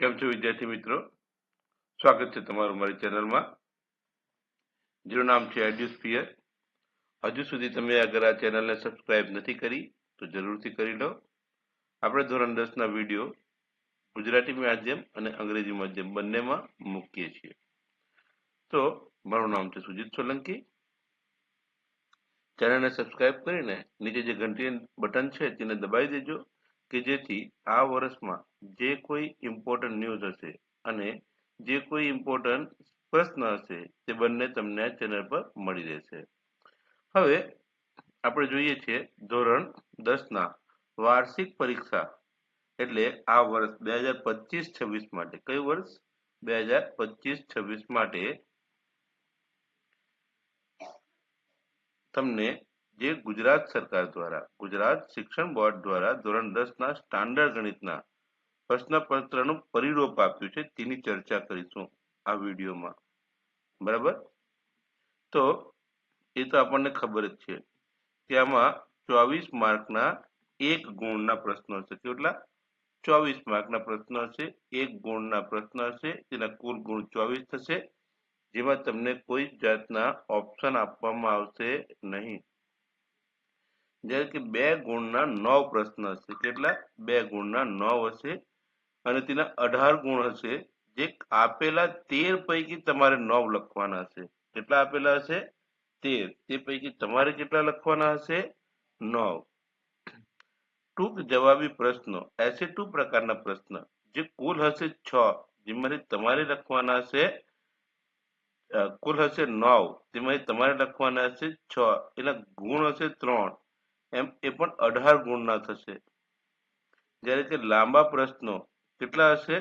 કેમ છો વિદ્યાર્થી મિત્રો? સ્વાગત છે તમારું મારી ચેનલમાં. જેનું નામ છે એડ્યુસ્ફિયર હજુ સુધી તમે અગર આ ચેનલને સબસ્ક્રાઇબ નથી કરી, તો જરૂરથી કરી લો. આપણે ધોરણ દસના વીડિયો ગુજરાતી માધ્યમ અને અંગ્રેજી માધ્યમ બંનેમાં મૂકીએ છીએ. તો, મારું નામ છે સુજીત સોલંકી. ચેનલને સબસ્ક્રાઇબ કરીને નીચે જે ઘંટી બટન છે, તેને દબાવી દેજો, કે જેથી આ વર્ષમાં જે કોઈ ઇમ્પોર્ટન્ટ ન્યૂઝ હશે અને જે કોઈ ઇમ્પોર્ટન્ટ પ્રશ્ન હશે તે બંને તમને આ ચેનલ પર મળી રહેશે. હવે આપણે જોઈએ છીએ ધોરણ દસના વાર્ષિક પરીક્ષા એટલે આ વર્ષ બે હજાર પચીસ છવ્વીસ માટે. કયું વર્ષ? બે હજાર પચીસ છવ્વીસ માટે તમને જે ગુજરાત સરકાર દ્વારા, ગુજરાત શિક્ષણ બોર્ડ દ્વારા ધોરણ દસના સ્ટાન્ડર્ડ ગણિતના પ્રશ્નપત્રનું પરિરૂપ આપ્યું છે. તેની ચર્ચા કરીશું આ વિડીયોમાં. બરાબર? તો એ તો આપણને ખબર જ છે. તેમાં ચોવીસ માર્કના એક ગુણના પ્રશ્નો હશે. કેટલા? ચોવીસ માર્કના પ્રશ્નો હશે. એક ગુણના પ્રશ્ન હશે. તેના કુલ ગુણ ચોવીસ થશે. જેમાં તમને કોઈ જાતના ઓપ્શન આપવામાં આવશે નહીં. જ્યારે કે બે ગુણના નવ પ્રશ્ન હશે. કેટલા? બે ગુણના નવ હશે. અને તેના અઢાર ગુણ હશે, જે આપેલા તેર પૈકી તમારે નવ લખવાના હશે. કેટલા આપેલા હશે? તેર. તે પૈકી તમારે કેટલા લખવાના હશે? નવ. ટૂંક જવાબી પ્રશ્નો. એસે ટુ પ્રકારના પ્રશ્ન. જે કુલ હશે છ, જેમાંથી તમારે લખવાના હશે કુલ હશે નવ તેમાંથી તમારે લખવાના હશે છ. એના ગુણ હશે ત્રણ. એમ એ પણ અઢાર ગુણના થશે. જ્યારે કે લાંબા પ્રશ્નો. કેટલા હશે?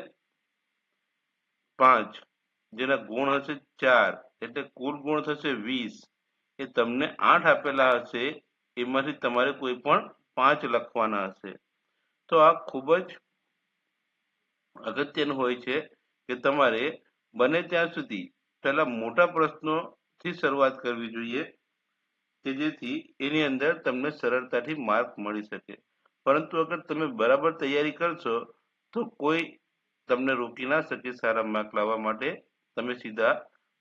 પાંચ. જેના ગુણ હશે ચાર. એટલે કુલ ગુણ થશે વીસ. એ તમને આઠ આપેલા હશે. એમાંથી તમારે કોઈ પણ પાંચ લખવાના હશે. તો આ ખૂબ જ અગત્યનું હોય છે કે તમારે બને ત્યાં સુધી પહેલા મોટા પ્રશ્નોથી શરૂઆત કરવી જોઈએ કે જેથી એની અંદર તમને સરળતાથી માર્ક મળી શકે. પરંતુ અગર તમે બરાબર તૈયારી કરશો તો કોઈ તમને રોકી ના શકે સારા માર્ક લાવવા માટે, તમે સીધા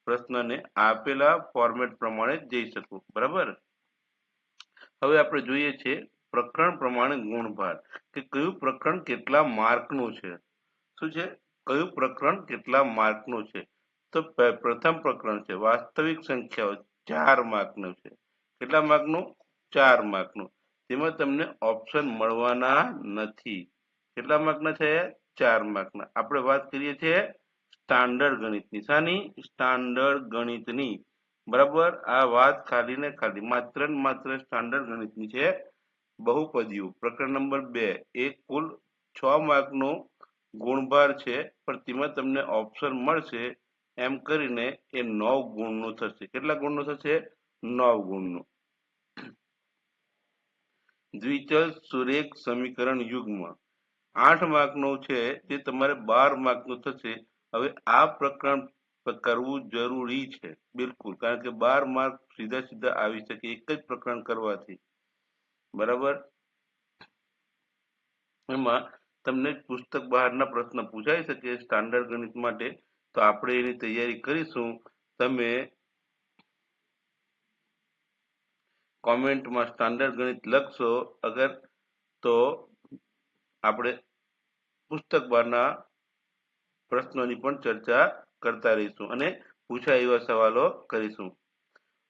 પ્રશ્નને આપેલા ફોર્મેટ પ્રમાણે જઈ શકો, બરાબર? હવે આપણે જોઈએ છે પ્રકરણ પ્રમાણે ગુણભાર, કે કયું પ્રકરણ કેટલા માર્કનું છે? શું છે? કયું પ્રકરણ કેટલા માર્કનું છે? તો પ્રથમ પ્રકરણ છે, વાસ્તવિક સંખ્યાઓ ચાર માર્કનું છે. કેટલા માર્કનું? ચાર માર્કનું. તેમાં તમને ઓપ્શન મળવાના નથી. કેટલા માર્કના થયા ચાર માર્કના આપણે વાત કરીએ છીએ સ્ટાન્ડર્ડ ગણિતની. શાની? સ્ટાન્ડર્ડ ગણિતની. બરાબર? આ વાત ખાલી ને ખાલી. માત્ર ને માત્ર સ્ટાન્ડર્ડ ગણિતની છે. બહુપદીઓ. પ્રકરણ નંબર બે. એ કુલ છ માર્કનો ગુણભાર છે. પણ તેમાં તમને ઓપ્શન મળશે એમ કરીને એ નવ ગુણનો થશે. કેટલા ગુણનો થશે? નવ ગુણનો. દ્વિચલ સુરેખ સમીકરણ યુગ્મ. આઠ માર્કનું છે તે તમારે બાર માર્કનું થશે. હવે આ પ્રકરણ કરવું જરૂરી છે. બિલકુલ. કારણ કે બાર માર્ક સીધા સીધા આવી શકે એક જ પ્રકરણ કરવાથી. બરાબર? એમાં તમને પુસ્તક બહારના પ્રશ્ન પૂછાઈ શકે સ્ટાન્ડર્ડ ગણિત માટે. તો આપણે એની તૈયારી કરીશું. તમે કોમેન્ટમાં સ્ટાન્ડર્ડ ગણિત લખશો અગર તો આપણે પુસ્તક બહારના પ્રશ્નોની પણ ચર્ચા કરતા રહીશું અને પૂછાય એવા સવાલો કરીશું.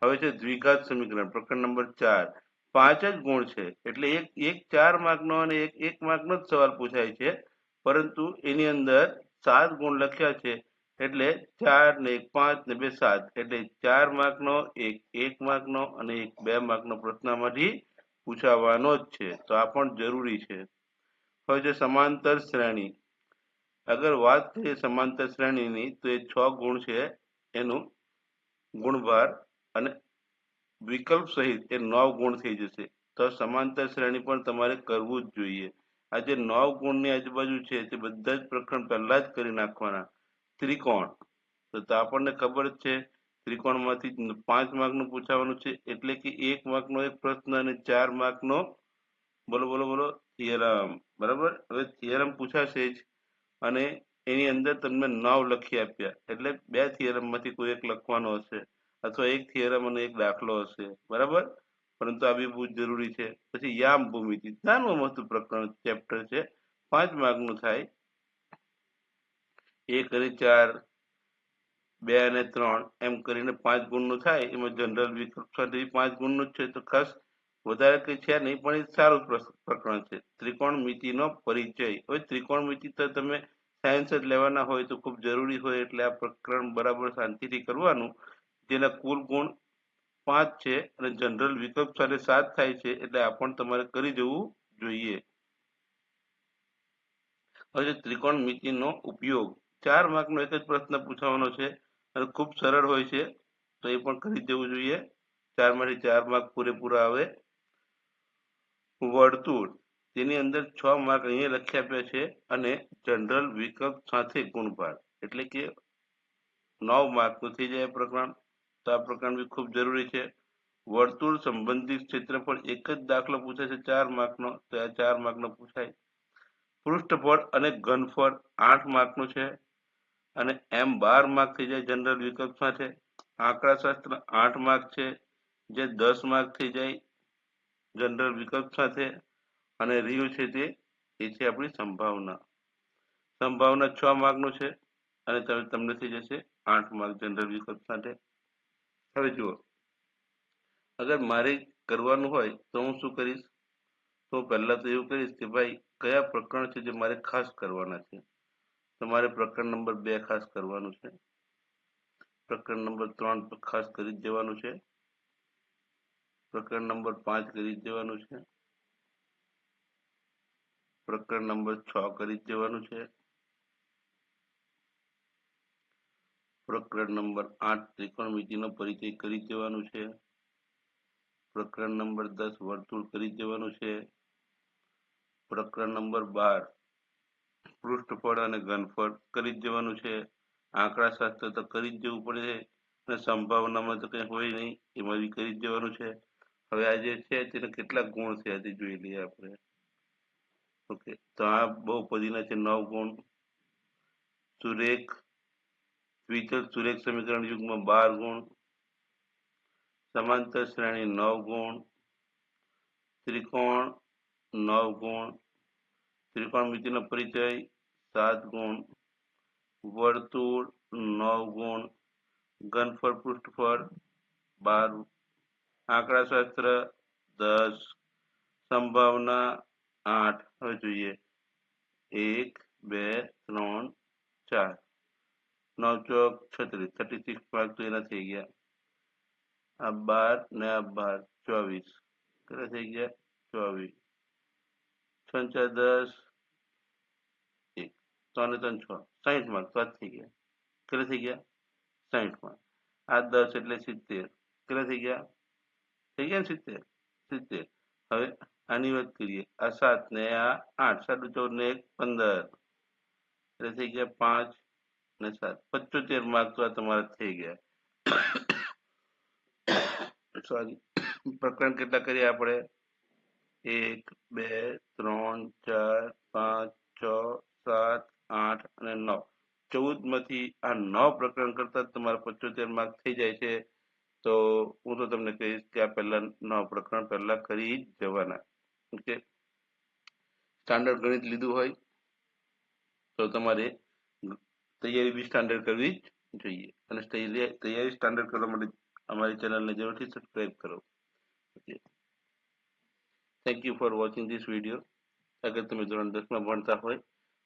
હવે છે દ્વિઘાત સમીકરણ, પ્રકરણ નંબર ચાર. પાંચ જ ગુણ છે, એટલે એક એક ચાર માર્કનો અને એક એક માર્કનો જ સવાલ પૂછાય છે. પરંતુ એની અંદર સાત ગુણ લખ્યા છે, એટલે ચાર ને એક, પાંચ ને બે, સાત. એટલે ચાર માર્કનો એક એક માર્કનો અને એક, બે માર્કનો પ્રશ્નમાંથી પૂછાવાનો જ છે. તો આ પણ જરૂરી છે. હવે છે સમાંતર શ્રેણી, અગર વાત કરીએ સમાંતર શ્રેણીની, તો એ છ ગુણ છે એનું ગુણભાર અને વિકલ્પ સહિત એ નવ ગુણ થઈ જશે. તો સમાંતર શ્રેણી પણ તમારે કરવું જ જોઈએ. આ જે નવ ગુણની આજુબાજુ છે, તે બધા જ પ્રકરણ પહેલા જ કરી નાખવાના. ત્રિકોણ. તો આપણને ખબર જ છે, ત્રિકોણમાંથી પાંચ માર્કનું પૂછાવાનું છે, એટલે કે એક માર્કનો એક પ્રશ્ન અને ચાર માર્કનો, બોલો બોલો બોલો થિયરમ, બરાબર? હવે થિયરમ પૂછાશે જ. અને એની અંદર તમને નવ લખી આપ્યા. એટલે બે થિયરમમાંથી કોઈ એક લખવાનો હશે અથવા એક થિયરમ અને એક દાખલો હશે. બરાબર? પરંતુ આ બી બહુ જરૂરી છે. પછી યામ ભૂમિતિ. નાનું મસ્ત પ્રકરણ ચેપ્ટર છે. પાંચ માર્કનું થાય. એક અને ચાર, બે અને ત્રણ, એમ કરીને પાંચ ગુણનું થાય. એમાં જનરલ વિકલ્પ સાથે પાંચ ગુણનું જ છે. તો ખાસ વધારે કઈ છે નહીં, પણ એ સારું પ્રકરણ છે. ત્રિકોણમિતિનો પરિચય. હવે ત્રિકોણમિતિ તો તમે સાયન્સ જ લેવાના હોય તો ખૂબ જરૂરી હોય એટલે આ પ્રકરણ બરાબર શાંતિથી કરવાનું. જેના કુલ ગુણ પાંચ છે અને જનરલ વિકલ્પ સાથે સાત થાય છે એટલે આ પણ તમારે કરી જવું જોઈએ. હવે ત્રિકોણમિતિનો ઉપયોગ. ચાર માર્કનો એક જ પ્રશ્ન પૂછવાનો છે અને ખૂબ સરળ હોય છે તો એ પણ કરી દેવું જોઈએ. ચારમાંથી ચાર માર્ક પૂરેપૂરા આવે. વર્તુળ તેની અંદર છ માર્ક અહીંયા લખી આપ્યા છે અને જનરલ વિકલ્પ સાથે ગુણભાર. એટલે કે નવ માર્કનું થઈ જાય પ્રકરણ. તો આ પ્રકરણ બી ખૂબ જરૂરી છે. વર્તુળ સંબંધિત ક્ષેત્રફળ એક જ દાખલો પૂછે છે, ચાર માર્કનો. તો આ ચાર માર્કનો પૂછાય. પૃષ્ઠફળ અને ઘનફળ આઠ માર્કનું છે અને એમ બાર માર્ક થઈ જાય જનરલ વિકલ્પ સાથે આંકડાશાસ્ત્ર આઠ માર્ક છે. જે દસ માર્ક થઈ જાય જનરલ વિકલ્પ સાથે અને રિયુ છે તે, એ છે આપણી સંભાવના. સંભાવના છ માર્કનું છે અને તમને થઈ જશે આઠ માર્ક જનરલ વિકલ્પ સાથે. હવે જુઓ. અગર મારે કરવાનું હોય તો હું શું કરીશ? તો પહેલા તો એવું કરીશ કે ભાઈ, કયા પ્રકરણ છે જે મારે ખાસ કરવાના છે? તમારે પ્રકરણ નંબર બે ખાસ કરવાનું છે. પ્રકરણ નંબર ત્રણ ખાસ કરી જવાનું છે. પ્રકરણ નંબર પાંચ કરી દેવાનું છે. પ્રકરણ નંબર છ કરી દેવાનું છે. પ્રકરણ નંબર આઠ ત્રિકોણમિતિનો પરિચય કરી દેવાનું છે. પ્રકરણ નંબર દસ વર્તુળ કરી દેવાનું છે. પ્રકરણ નંબર બાર પૃષ્ઠફળ અને ઘનફળ કરી જ જવાનું છે. આંકડાશાસ્ત્ર તો કરી જ જવું પડે અને સંભાવનામાં તો કંઈ હોય નહીં, એમાં બી કરી જ જવાનું છે. હવે આ જે છે તેના કેટલા ગુણ છે આજે જોઈ લઈએ આપણે. ઓકે તો આ બહુપદીના છે નવ ગુણ. સુરેખ, દ્વિચલ સુરેખ સમીકરણ યુગમાં બાર ગુણ. સમાંતર શ્રેણી નવ ગુણ. ત્રિકોણ નવ ગુણ. ત્રિકોણમિતિનો પરિચય સાત ગુણ. વર્તુળ નવ ગુણ. ઘનફળ પૃષ્ઠફળ બાર આંકડાશાસ્ત્ર દસ સંભાવના આઠ હવે જોઈએ એક બે ત્રણ ચાર નવ ચોક છત્રીસ થર્ટી સિક્સ માર્ક તો એના થઈ ગયા આ બાર ને આ બાર ચોવીસ કેટલા થઈ ગયા ચોવીસ છ ને ચાર દસ એક ત્રણ ને ત્રણ છ સાહીઠ માર્ક તો આ જ થઈ ગયા કેટલા થઈ ગયા સાહીઠ માર્ક આ દસ એટલે સિત્તેર કેટલા થઈ ગયા થઈ ગયા સિત્તેર સિત્તેર હવે આની વાત કરીએ. આ સાત ને આ આઠ સાડું ચૌદ ને એક, પંદર. એટલે થઈ ગયા પાંચ ને સાત. પચોતેર માર્ક તો આ તમારા થઈ ગયા. સોરી પ્રકરણ કેટલા કરીએ આપણે? એક, બે, ત્રણ, ચાર, પાંચ, છ, સાત, આઠ અને નવ. ચૌદમાંથી આ નવ પ્રકરણ કરતા તમારા પચોતેર માર્ક થઈ જાય છે. તો હું તો તમને કહીશ કે આ પહેલા નવ પ્રકરણ પહેલા કરી જવાના ઓકે સ્ટાન્ડર્ડ ગણિત લીધું હોય તો તમારે તૈયારી બી સ્ટાન્ડર્ડ કરવી જ જોઈએ. અને તૈયારી સ્ટાન્ડર્ડ કરવા માટે અમારી ચેનલને જરૂરથી સબસ્ક્રાઇબ કરો. Okay. Thank you for watching this video અગર તમે ધોરણ દસમાં ભણતા હોય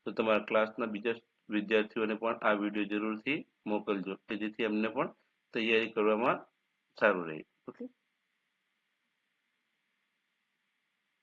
તો તમારા ક્લાસના બીજા વિદ્યાર્થીઓને પણ આ વીડિયો જરૂરથી મોકલજો કે જેથી એમને પણ તૈયારી કરવામાં સારું રહે ઓકે